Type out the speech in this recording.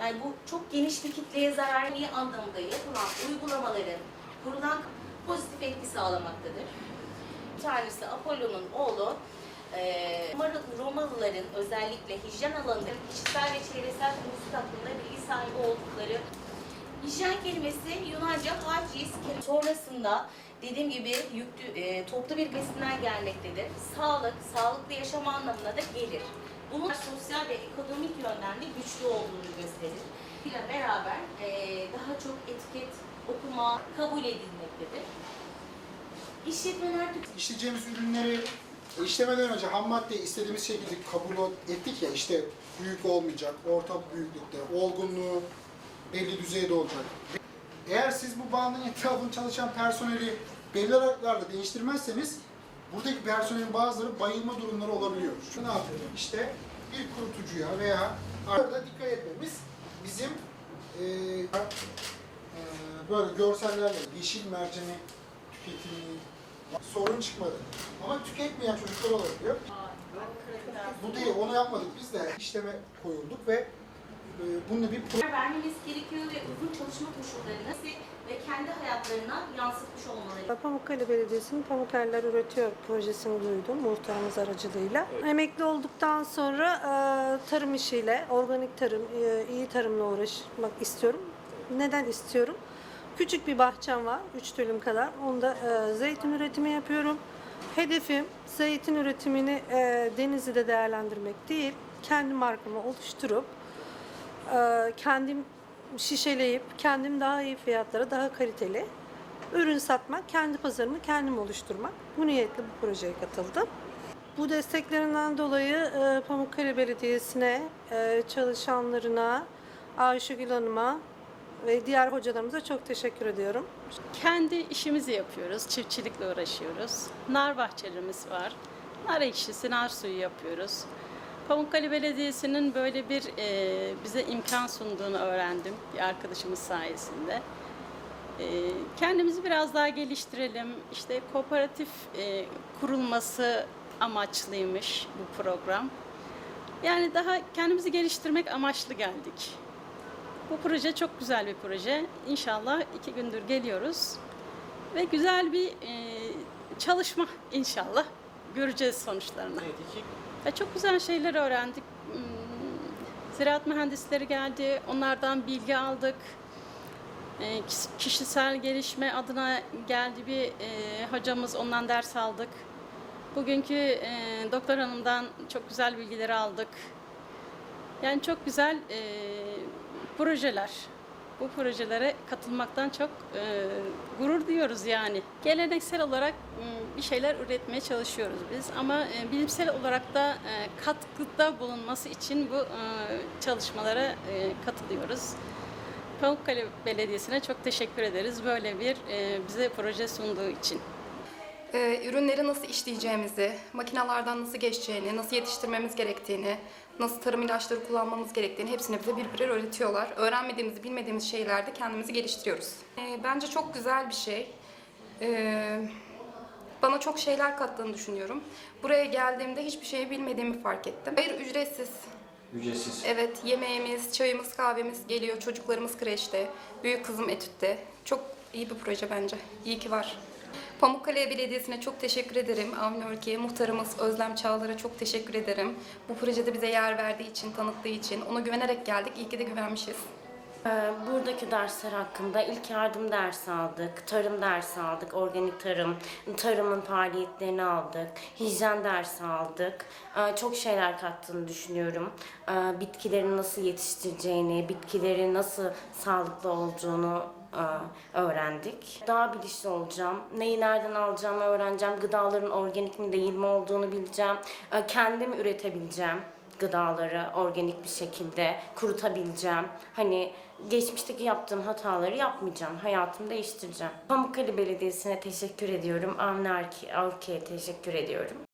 Yani bu çok geniş bir kitleye zarar iyi anlamda yapılan uygulamaların kurulan pozitif etki sağlamaktadır. Bir tanesi Apollo'nun oğlu e, Romalı- Romalıların özellikle hijyen alanında kişisel ve çevresel temizlik hakkında bilgi sahibi oldukları Hijyen kelimesi Yunanca hagis. Sonrasında dediğim gibi yüklü, e, toplu bir besinden gelmektedir. Sağlık, sağlıklı yaşam anlamına da gelir. Bunun sosyal ve ekonomik yönden de güçlü olduğunu gösterir. ile beraber e, daha çok etiket okuma kabul edilmektedir. İşletmeler İşleyeceğimiz ürünleri işlemeden önce ham madde istediğimiz şekilde kabul ettik ya işte büyük olmayacak, orta büyüklükte, olgunluğu belli düzeyde olacak. Eğer siz bu bandın etrafında çalışan personeli belli aralıklarla değiştirmezseniz buradaki personelin bazıları bayılma durumları olabiliyor. Şu ne yapıyor? İşte bir kurutucuya veya arada dikkat etmemiz bizim eee, eee, böyle görsellerle yeşil merceni tüketimini sorun çıkmadı. Ama tüketmeyen çocuklar olabiliyor. Bu değil, onu yapmadık biz de işleme koyulduk ve e, bununla bir pro- vermemiz gerekiyor ve uzun çalışma koşullarını ve kendi hayatlarına yansıtmış olmaları Pamukkale Belediyesi'nin Pamukkale'ler Üretiyor projesini duydum muhtarımız aracılığıyla. Emekli olduktan sonra e, tarım işiyle, organik tarım, e, iyi tarımla uğraşmak istiyorum. Neden istiyorum? Küçük bir bahçem var, 3 dönüm kadar. Onda e, zeytin üretimi yapıyorum. Hedefim zeytin üretimini e, Denizli'de değerlendirmek değil, kendi markamı oluşturup kendim şişeleyip kendim daha iyi fiyatlara daha kaliteli ürün satmak, kendi pazarımı kendim oluşturmak. Bu niyetle bu projeye katıldım. Bu desteklerinden dolayı e, Pamukkale Belediyesi'ne, e, çalışanlarına, Ayşegül Hanım'a ve diğer hocalarımıza çok teşekkür ediyorum. Kendi işimizi yapıyoruz, çiftçilikle uğraşıyoruz. Nar bahçelerimiz var. Nar ekşisi, nar suyu yapıyoruz. Pamukkale Belediyesi'nin böyle bir e, bize imkan sunduğunu öğrendim bir arkadaşımız sayesinde. E, kendimizi biraz daha geliştirelim. İşte kooperatif e, kurulması amaçlıymış bu program. Yani daha kendimizi geliştirmek amaçlı geldik. Bu proje çok güzel bir proje. İnşallah iki gündür geliyoruz. Ve güzel bir e, çalışma inşallah. Göreceğiz sonuçlarını. Ya çok güzel şeyler öğrendik. Hmm, Ziraat mühendisleri geldi. Onlardan bilgi aldık. E, kis- kişisel gelişme adına geldi bir e, hocamız. Ondan ders aldık. Bugünkü e, doktor hanımdan çok güzel bilgileri aldık. Yani çok güzel e, projeler. Bu projelere katılmaktan çok e, gurur duyuyoruz yani. Geleneksel olarak m, bir şeyler üretmeye çalışıyoruz biz ama e, bilimsel olarak da e, katkıda bulunması için bu e, çalışmalara e, katılıyoruz. Pamukkale Belediyesi'ne çok teşekkür ederiz böyle bir e, bize proje sunduğu için. Ee, ürünleri nasıl işleyeceğimizi, makinalardan nasıl geçeceğini, nasıl yetiştirmemiz gerektiğini, nasıl tarım ilaçları kullanmamız gerektiğini hepsini bize bir birer öğretiyorlar. Öğrenmediğimiz, bilmediğimiz şeylerde kendimizi geliştiriyoruz. Ee, bence çok güzel bir şey. Ee, bana çok şeyler kattığını düşünüyorum. Buraya geldiğimde hiçbir şeyi bilmediğimi fark ettim. Hayır ücretsiz. Ücretsiz. Evet yemeğimiz, çayımız, kahvemiz geliyor. Çocuklarımız kreşte, büyük kızım etütte. Çok iyi bir proje bence. İyi ki var. Pamukkale Belediyesi'ne çok teşekkür ederim. Avni Örki'ye, muhtarımız Özlem Çağlar'a çok teşekkür ederim. Bu projede bize yer verdiği için, tanıttığı için. Ona güvenerek geldik. İyi ki de güvenmişiz. Ee, Buradaki dersler hakkında ilk yardım dersi aldık, tarım dersi aldık, organik tarım, tarımın faaliyetlerini aldık, hijyen dersi aldık. Ee, Çok şeyler kattığını düşünüyorum. Ee, Bitkileri nasıl yetiştireceğini, bitkilerin nasıl sağlıklı olduğunu öğrendik. Daha bilinçli olacağım. Neyi nereden alacağımı öğreneceğim. Gıdaların organik mi değil mi olduğunu bileceğim. Ee, Kendim üretebileceğim gıdaları organik bir şekilde kurutabileceğim. Hani geçmişteki yaptığım hataları yapmayacağım. Hayatımı değiştireceğim. Pamukkale Belediyesi'ne teşekkür ediyorum. Avni Arki'ye teşekkür ediyorum.